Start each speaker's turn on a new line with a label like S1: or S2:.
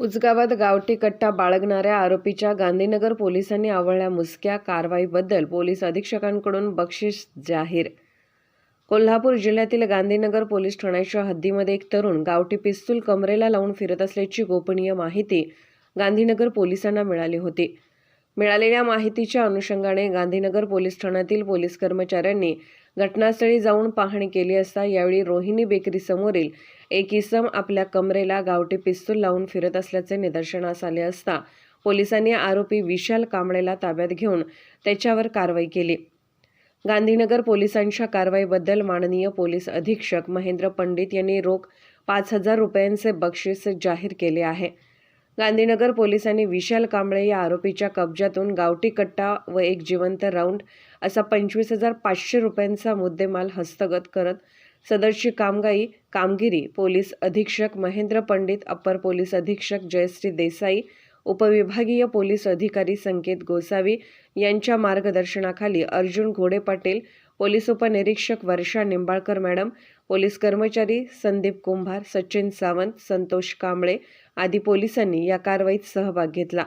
S1: उजगावात गावठी कट्टा बाळगणाऱ्या आरोपीच्या गांधीनगर पोलिसांनी आवळल्या मुसक्या कारवाईबद्दल पोलीस अधीक्षकांकडून बक्षीस जाहीर. कोल्हापूर जिल्ह्यातील गांधीनगर पोलीस ठाण्याच्या हद्दीमध्ये एक तरुण गावठी पिस्तूल कमरेला लावून फिरत असल्याची गोपनीय माहिती गांधीनगर पोलिसांना मिळाली होती. मिळालेल्या माहितीच्या अनुषंगाने गांधीनगर पोलीस ठाण्यातील पोलीस कर्मचाऱ्यांनी घटनास्थळी जाऊन पाहणी केली असता यावेळी रोहिणी बेकरी समोरील एक इसम आपल्या कमरेला गावठी पिस्तूल लावून फिरत असल्याचे निदर्शनास आले असता पोलिसांनी आरोपी विशाल कांबळेला ताब्यात घेऊन त्याच्यावर कारवाई केली. गांधीनगर पोलिसांच्या कारवाईबद्दल माननीय पोलीस अधीक्षक महेंद्र पंडित यांनी रोख पाच हजार रुपयांचे बक्षीस जाहीर केले आहे. गांधीनगर पोलिसांनी विशाल कांबळे या आरोपीच्या कब्जातून गावठी कट्टा व एक जिवंत राऊंड असा पंचवीस हजार पाचशे रुपयांचा मुद्देमाल हस्तगत करत सदरची कामगाई कामगिरी पोलीस अधीक्षक महेंद्र पंडित अप्पर पोलीस अधीक्षक जयश्री देसाई उपविभागीय पोलीस अधिकारी संकेत गोसावी यांच्या मार्गदर्शनाखाली अर्जुन घोडे पाटील पोलीस उपनिरीक्षक वर्षा निंबाळकर मॅडम पोलीस कर्मचारी संदीप कुंभार सचिन सावंत संतोष कांबळे आदी पोलिसांनी या कारवाईत सहभाग घेतला.